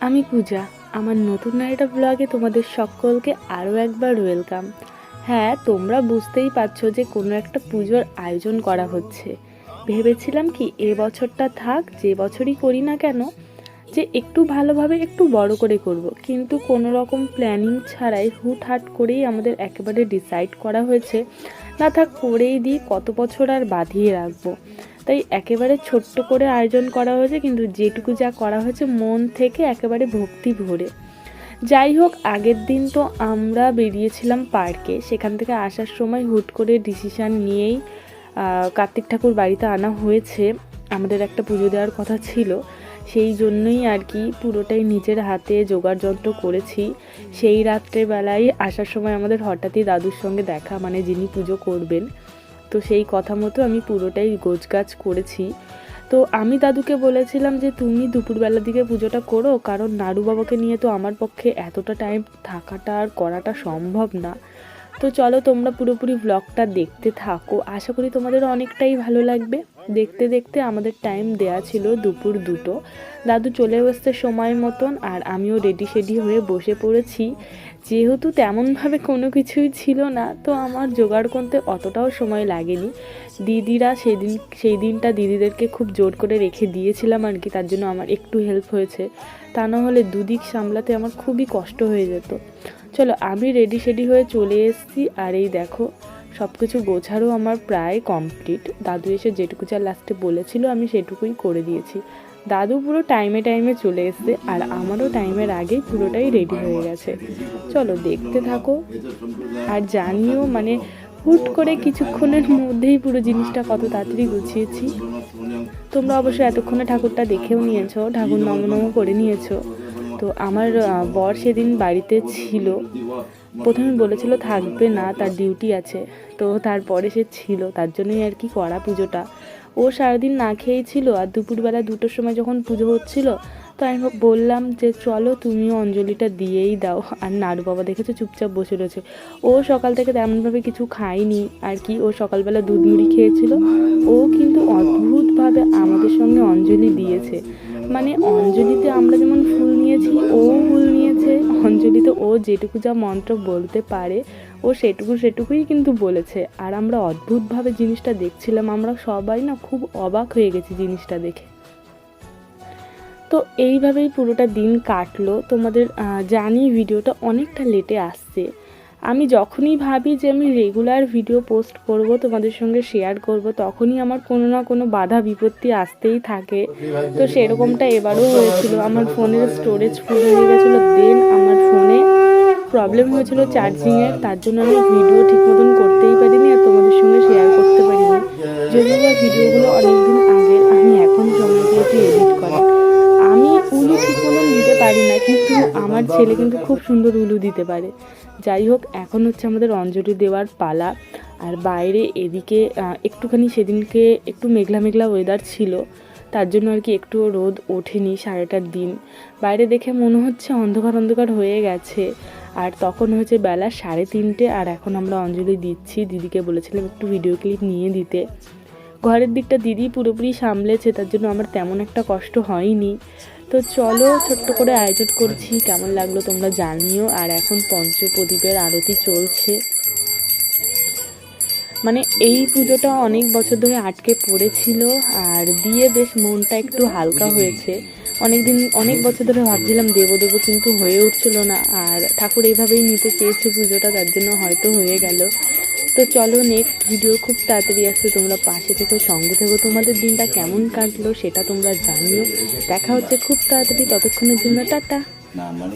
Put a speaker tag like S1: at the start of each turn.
S1: আমি পূজা, আমার নতুন নারীটা ব্লগে তোমাদের সকলকে আরও একবার ওয়েলকাম হ্যাঁ তোমরা বুঝতেই পারছ যে কোনো একটা পুজোর আয়োজন করা হচ্ছে। ভেবেছিলাম কি এ বছরটা থাক, যে বছরই করি না কেন, যে একটু ভালোভাবে একটু বড় করে করব। কিন্তু কোনো রকম প্ল্যানিং ছাড়াই হুটহাট করেই আমাদের একেবারে ডিসাইড করা হয়েছে। না থাক করেই দিই কত বছর আর বাঁধিয়ে রাখব। তাই একেবারে ছোট্ট করে আয়োজন করা হয়েছে, কিন্তু যেটুকু যা করা হয়েছে মন থেকে একেবারে ভক্তি ভরে। যাই হোক, আগের দিন তো আমরা বেরিয়েছিলাম পার্কে। সেখান থেকে আসার সময় হুট করে ডিসিশান নিয়েই কার্তিক ঠাকুর বাড়িতে আনা হয়েছে। আমাদের একটা পুজো দেওয়ার কথা ছিল। সেই জন্যই আর কি পুরোটাই নিজের হাতে জোগাড় যন্ত্র করেছি। সেই রাত্রেবেলায় আসার সময় আমাদের হঠাৎই দাদুর সঙ্গে দেখা মানে যিনি পুজো করবেন। তো সেই কথা মতো আমি পুরোটাই গোছগাছ করেছি। তো আমি দাদুকে বলেছিলাম যে, তুমি দুপুরবেলার দিকে পুজোটা করো, কারণ নাড়ু বাবাকে নিয়ে তো আমার পক্ষে এতটা টাইম থাকাটা আর করাটা সম্ভব না। তো চলো তোমরা পুরোপুরি ব্লগটা দেখতে থাকো। আশা করি তোমাদের অনেকটাই ভালো লাগবে। দেখতে দেখতে আমাদের টাইম দেয়া ছিল দুপুর দুটো। দাদু চলে বসতে সময় মতন আর আমিও রেডি শেডি হয়ে বসে পড়েছি। যেহেতু তেমনভাবে কোনো কিছুই ছিল না, তো আমার জোগাড় করতে অতটাও সময় লাগেনি। দিদিরা সেই দিন সেই দিনটা দিদিদেরকে খুব জোর করে রেখে দিয়েছিলাম আর কি, তার জন্য আমার একটু হেল্প হয়েছে। তা না হলে দুদিক সামলাতে আমার খুবই কষ্ট হয়ে যেত। চলো আমি রেডি শেডি হয়ে চলে এসেছি আর এই দেখো সব কিছু গোছারও আমার প্রায় কমপ্লিট দাদু এসে যেটুকু যা লাস্টে বলেছিল আমি সেটুকুই করে দিয়েছি। দাদু পুরো টাইমে টাইমে চলে এসছে আর আমারও টাইমের আগেই পুরোটাই রেডি হয়ে গেছে। চলো দেখতে থাকো আর জানিও মানে হুট করে কিছুক্ষণের মধ্যেই পুরো জিনিসটা কত তাড়াতাড়ি গুছিয়েছি। তোমরা অবশ্যই এতক্ষণে ঠাকুরটা দেখেও নিয়েছো, ঠাকুর নম করে নিয়েছো। তো আমার বর সেদিন বাড়িতে ছিল। প্রথমে বলেছিল থাকবে না, তার ডিউটি আছে। তো তারপরে সে ছিল, তার জন্যই আর কি করা পুজোটা। ও সারাদিন না খেয়েই ছিল আর দুপুরবেলা দুটোর সময় যখন পুজো হচ্ছিল তো আমি বললাম যে, চলো তুমিও অঞ্জলিটা দিয়েই দাও। আর নাড়ু বাবা দেখেছ চুপচাপ বসে রয়েছে। ও সকাল থেকে তেমনভাবে কিছু খায়নি, আর কি ও সকালবেলা দুধ মুড়ি খেয়েছিল। ও কিন্তু অদ্ভুতভাবে আমাদের সঙ্গে অঞ্জলি দিয়েছে। মানে অঞ্জলিতে আমরা যেমন ফুল নিয়েছি ও ফুল নিয়েছে। অঞ্জলিতে ও যেটুকু যা মন্ত্র বলতে পারে, ও সেটুকু সেটুকুই কিন্তু বলেছে। আর আমরা অদ্ভুতভাবে জিনিসটা দেখছিলাম। আমরা সবাই না খুব অবাক হয়ে গেছি জিনিসটা দেখে। তো এইভাবেই পুরোটা দিন কাটলো। তোমাদের জানি ভিডিওটা অনেকটা লেটে আসছে। আমি যখনই ভাবি যে আমি রেগুলার ভিডিও পোস্ট করব, তোমাদের সঙ্গে শেয়ার করব, তখনই আমার কোনো না কোনো বাধা বিপত্তি আসতেই থাকে। তো সেরকমটা এবারও হয়েছিল। আমার ফোনের স্টোরেজ ফুল হয়ে গেছিল। দেন আমার ফোনে প্রবলেম হয়েছিল চার্জিংয়ের তার জন্য আমি ভিডিও ঠিক মতন করতেই পারিনি আর তোমাদের সঙ্গে শেয়ার করতে পারিনি। যদিও ভিডিওগুলো অনেকদিন আগের, আমি এখন সময় আমার ছেলে কিন্তু খুব সুন্দর উলু দিতে পারে। যাই হোক এখন হচ্ছে আমাদের অঞ্জলি দেওয়ার পালা। আর বাইরে এদিকে একটুখানি সেদিনকে একটু মেঘলা মেঘলা ওয়েদার ছিল। তার জন্য আর কি একটুও রোদ ওঠেনি সারাটার দিন। বাইরে দেখে মনে হচ্ছে অন্ধকার অন্ধকার হয়ে গেছে। আর তখন হয়েছে বেলা সাড়ে তিনটে আর এখন আমরা অঞ্জলি দিচ্ছি। দিদিকে বলেছিলাম একটু ভিডিও ক্লিপ নিয়ে দিতে। ঘরের দিকটা দিদি পুরোপুরি সামলেছে তার জন্য আমার তেমন একটা কষ্ট হয়নি। তো চলো ছোট্ট করে আয়োজন করছি। কেমন লাগল তোমরা জানিও। আর এখন পঞ্চপ্রদীপের আরতি চলছে। মানে এই পুজোটা অনেক বছর ধরে আটকে পড়েছিল আর দিয়ে বেশ মনটা একটু হালকা হয়েছে। অনেক দিন অনেক বছর ধরে ভাবছিলাম দেবো দেবো কিন্তু হয়ে উঠছিল না। আর ঠাকুর এইভাবেই নিতে চেয়েছে পুজোটা, তার জন্য হয়তো হয়ে গেল। তো চলো নেক্সট ভিডিও খুব তাড়াতাড়ি আসছে, তোমরা পাশে থেকে, সঙ্গে থেকো। তোমাদের দিনটা কেমন কাটলো সেটা তোমরা জানিও। দেখা হচ্ছে খুব তাড়াতাড়ি, ততক্ষণের জন্য টাটা।
S2: মানে